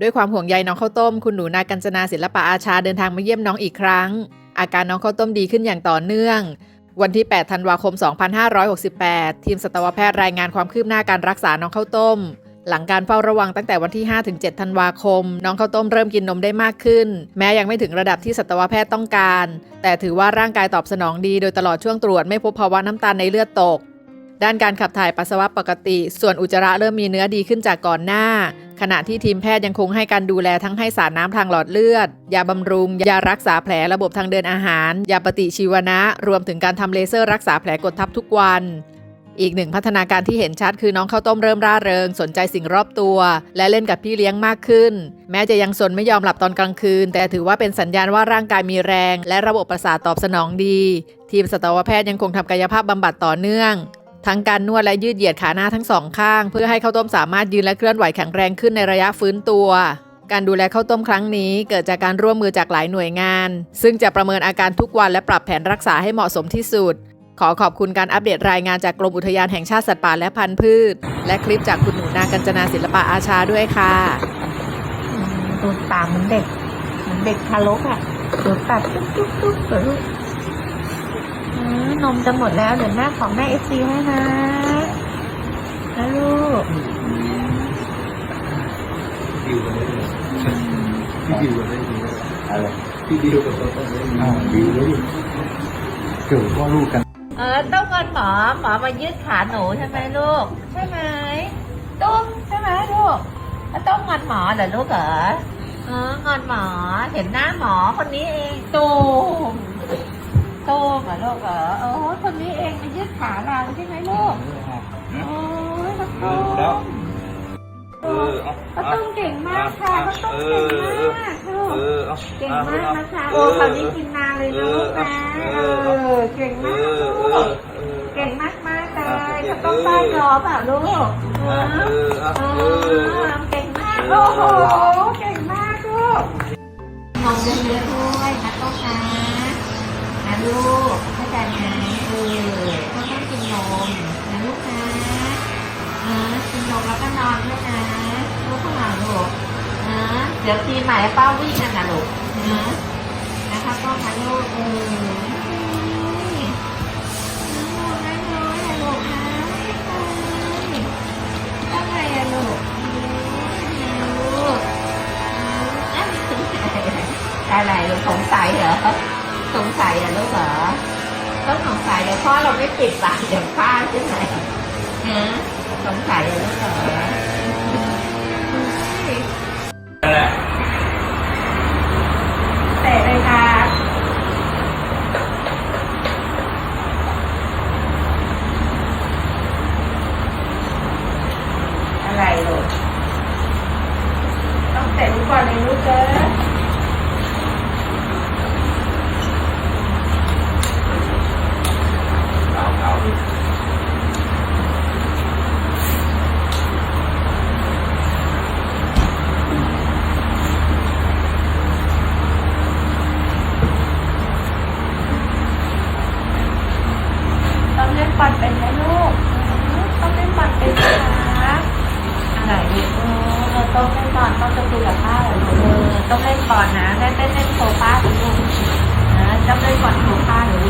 ด้วยความห่วงใยน้องข้าวต้ม คุณหนูนากัญจนาศิลปะอาชาเดินทางมาเยี่ยมน้องอีกครั้ง อาการน้องข้าวต้มดีขึ้นอย่างต่อเนื่อง วันที่ 8 ธันวาคม 2568 ทีมสัตวแพทย์รายงานความคืบหน้าการรักษาน้องข้าวต้ม หลังการเฝ้าระวังตั้งแต่วันที่ 5-7 ธันวาคม น้องข้าวต้มเริ่มกินนมได้มากขึ้น แม้ยังไม่ถึงระดับที่สัตวแพทย์ต้องการ แต่ถือว่าร่างกายตอบสนองดีโดยตลอดช่วงตรวจไม่พบภาวะน้ำตาลในเลือดตกด้านการขับถ่ายปัสสาวะปกติ ส่วนอุจจาระเริ่มมีเนื้อดีขึ้นจากก่อนหน้า ขณะที่ทีมแพทย์ยังคงให้การดูแลทั้งให้สารน้ำทางหลอดเลือด ยาบำรุง ยารักษาแผลระบบทางเดินอาหาร ยาปฏิชีวนะ รวมถึงการทำเลเซอร์รักษาแผลกดทับทุกวัน อีกหนึ่งพัฒนาการที่เห็นชัดคือน้องข้าวต้มเริ่มร่าเริง สนใจสิ่งรอบตัว และเล่นกับพี่เลี้ยงมากขึ้น แม้จะยังสนไม่ยอมหลับตอนกลางคืน แต่ถือว่าเป็นสัญญาณว่าร่างกายมีแรง และระบบประสาทตอบสนองดี ทีมสัตวแพทย์ยังคงทำกายภาพบำบัดต่อเนื่อง ทั้งการนวดและยืดเหยียดขาหน้าทั้งสองข้าง เพื่อให้ข้าวต้มสามารถยืนและเคลื่อนไหวแข็งแรงขึ้นในระยะฟื้นตัว การดูแลข้าวต้มครั้งนี้เกิดจากการร่วมมือจากหลายหน่วยงาน ซึ่งจะประเมินอาการทุกวันและปรับแผนรักษาให้เหมาะสมที่สุด ขอขอบคุณการอัปเดตรายงานจากกรมอุทยานแห่งชาติสัตว์ป่าและพันธุ์พืช และคลิปจากคุณหนูนากัญจนาศิลปะอาชาด้วยค่ะอืมดูดปากเหมือนเด็กเหมือนเด็กทารกอะดูดปากตุ๊บตุ๊บตุ๊บเดี๋ยวลูก นมจะหมดแล้วเดี๋ยวแม่ของแม่เอฟซีให้นะนะลูกดิวกันได้เลยพี่ดิวกันได้ดีอะไรพี่ดิวกับเขาต้องได้ดีอ่าดิวเลยดิเกี่ยวพ่อลูกกัน เออต้องงอนหมอหมอมายืดขาหนูใช่ไหมลูก ใช่ไหมตุ้มใช่ไหมลูกแล้วต้องงอนหมอเหรอลูกเหรอเอองอนหมอเห็นหน้าหมอคนนี้เองตูม ตูมเหรอลูกเหรอโอ้คนนี้เองมายืดขาเราใช่ไหมลูกโอ้ยพระตุ้มแล้วเออเอาพระตุ้มเก่งมากค่ะพระตุ้มเก่งมากลูกเออเอาเก่งมากนะคะโอ้คราวนี้กินนานเลยนะลูกนะเออเก่งเอมากอลูเออกเออเก่งมากมากๆเลยพระตุ้มป้ายรอเปล่าลูกเอเอออเอเอออเก่งมากโอ้โหเก่งมากลูกนมเยอะๆด้วยนะต้มนะนะ ลูกเข้าใจไหมเออต้องต้องกินนมนะลูกนะนะกินนมแล้วก็นอนด้วยนะลูกข้างหลังลูกนะเดี๋ยวทีใหม่เป้าวิ่งกันนะลูกนะนะคะก็มาลูกเออน้องน้อยน้อยอะลูกนะทำไงอะลูกลูกอะไรลูกสงสัยเหรอ สงสัยเหรอลูกเหรอต้องสงสัยเดี๋ยวพ่อเราไม่ปิดปากเดี๋ยวป้าใช่ไหมฮะสงสัยเลยลูกเหรอเตะเลยค่ะอะไรลูกต้องเตะลูกบอลในลูกเกินต้องเล่นบอลเป็นไหมลูก ต้องเล่นบอลเป็นนะคะอะไรลูกเออต้องเล่นบอลต้องจะ คุยกับป้าเหรอลูกเอต้องเล่นก่อนนะเล่นเล่นเล่นโซฟาเหรอลูกนะต้องเล่นบอนโซฟาเหรอลูกเอออ่าป้าดูหนูอยู่ลูกอืมเล่นไงลูก